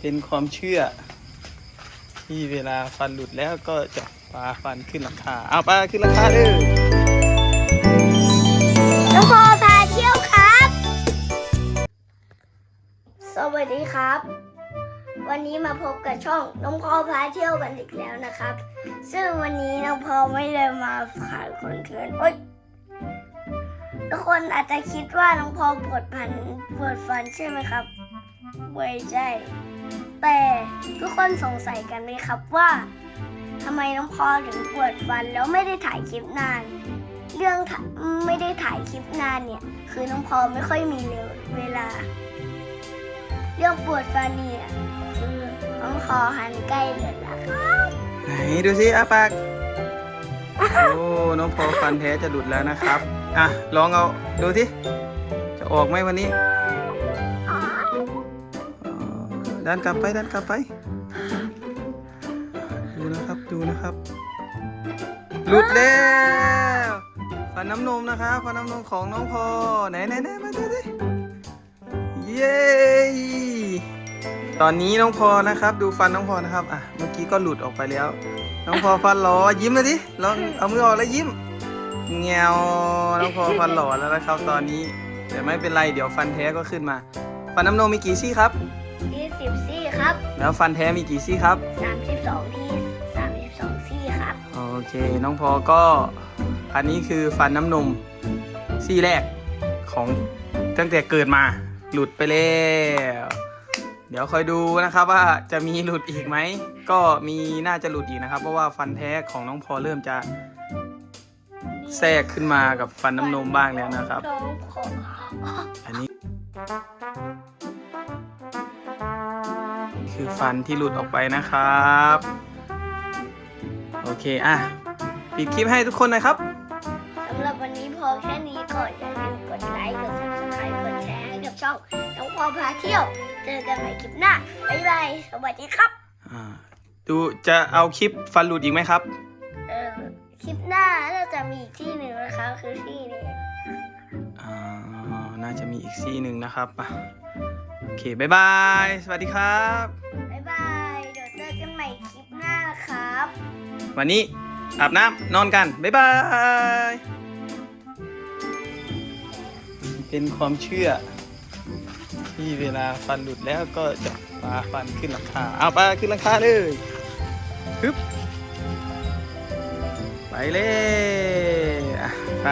เป็นความเชื่อ ที่เวลาฟันหลุดแล้วก็จะปาฟันขึ้นหลังคาเอาปาขึ้นหลังคาเลยน้องพอพาเที่ยวครับ สวัสดีครับ วันนี้มาพบกับช่องน้องพอพาเที่ยวกันอีกแล้วนะครับ ซึ่งวันนี้น้องพอไม่ได้มาขายคอนเทนต์โอ๊ยทุกคนอาจจะคิดว่าน้องพอปวดพันปวดฟันใช่ไหมครับ ไม่ใช่แต่ทุกคนสงสัยกันไหมครับว่าทำไมน้องพอถึงปวดฟันแล้วไม่ได้ถ่ายคลิปนาน เรื่องไม่ได้ถ่ายคลิปนานเนี่ย คือน้องพอไม่ค่อยมีเวลา เรื่องปวดฟันเนี่ยคือน้องพอหันใกล้เดือนะครับไหนดูสิอาปากโอ้น้องพอฟันแท้จะหลุดแล้วนะครับ อะลองเอาดูสิจะออกไหมวันนี้ ดันกลับไปดันกลับไป ดูนะครับดูนะครับ หลุดแล้วฟันน้ำนมนะครับฟันน้ำนมของน้องพอไหนไหนไหนมาดูสิเย้ตอนนี้น้องพอนะครับ ดูฟันน้องพอนะครับอะเมื่อกี้ก็หลุดออกไปแล้ว น้องพอฟันหล่อยิ้มเลยดิลองเอามือออกแล้วยิ้มเงียวน้องพอฟันหล่อแล้วนะครับตอนนี้แต่ไม่เป็นไรเดี๋ยวฟันแท้ก็ขึ้นมา ฟันน้ำนมมีกี่ซี่ครับ ครับ แล้วฟันแท้มีกี่ซี่ครับสามสิบสองที่สามสิบสองซี่ครับ โอเค น้องพอก็อันนี้คือฟันน้ำนมซี่แรกของตั้งแต่เกิดมาหลุดไปแล้ว เดี๋ยวคอยดูนะครับว่าจะมีหลุดอีกไหม ก็มีน่าจะหลุดอีกนะครับ เพราะว่าฟันแท้ของน้องพอเริ่มจะแทรกขึ้นมากับฟันน้ำนมบ้างแล้วนะครับน้องพออันนี้ คือฟันที่หลุดออกไปนะครับ โอเค อะ ปิดคลิปให้ทุกคนหนะครับสำหรับวันนี้พอแค่นี้ก่อนอย่าลืมกดไลค์ กด subscribe กดแชร์ให้กับช่องน้องพอพาเที่ยว เจอกันใหม่คลิปหน้า บ๊ายบาย สวัสดีครับ อ่า ดูจะเอาคลิปฟันหลุดอีกไหมครับ เออคลิปหน้าน่าจะมีอีกที่หนึ่งนะคะคือที่นี้ อ่า น่าจะมีอีกซี่หนึ่งนะครับอะ โอเคบ๊ายบาย สวัสดีครับ บ๊ายบาย เดี๋ยวเจอกันใหม่คลิปหน้านะครับ วันนี้อาบน้ำนอนกัน บ๊ายบาย เป็นความเชื่อ ที่เวลาฟันหลุดแล้วก็จะปาฟันขึ้นหลังคาเอาปาขึ้นหลังคาเลยฮึบไปเลยอะไป